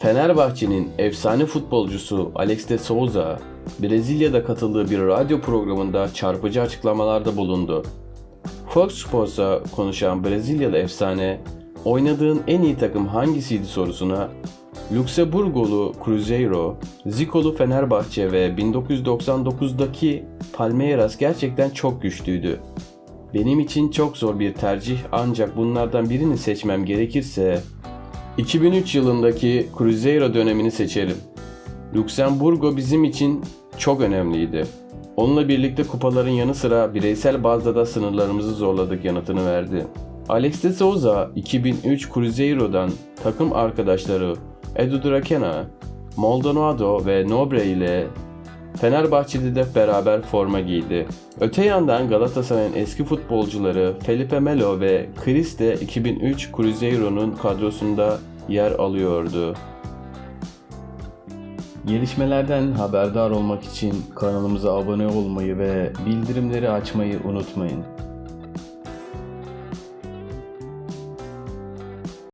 Fenerbahçe'nin efsane futbolcusu Alex de Souza, Brezilya'da katıldığı bir radyo programında çarpıcı açıklamalarda bulundu. Fox Sports'a konuşan Brezilyalı efsane, oynadığın en iyi takım hangisiydi sorusuna, Lüksemburgolu Cruzeiro, Zicolu Fenerbahçe ve 1999'daki Palmeiras gerçekten çok güçlüydü. Benim için çok zor bir tercih ancak bunlardan birini seçmem gerekirse 2003 yılındaki Cruzeiro dönemini seçerim. Lüksemburgo bizim için çok önemliydi. Onunla birlikte kupaların yanı sıra bireysel bazda da sınırlarımızı zorladık yanıtını verdi. Alex de Souza 2003 Cruzeiro'dan takım arkadaşları Edu Drakena, Maldonado ve Nobre ile Fenerbahçe'de de beraber forma giydi. Öte yandan Galatasaray'ın eski futbolcuları Felipe Melo ve Chris de 2003 Cruzeiro'nun kadrosunda yer alıyordu. Gelişmelerden haberdar olmak için kanalımıza abone olmayı ve bildirimleri açmayı unutmayın.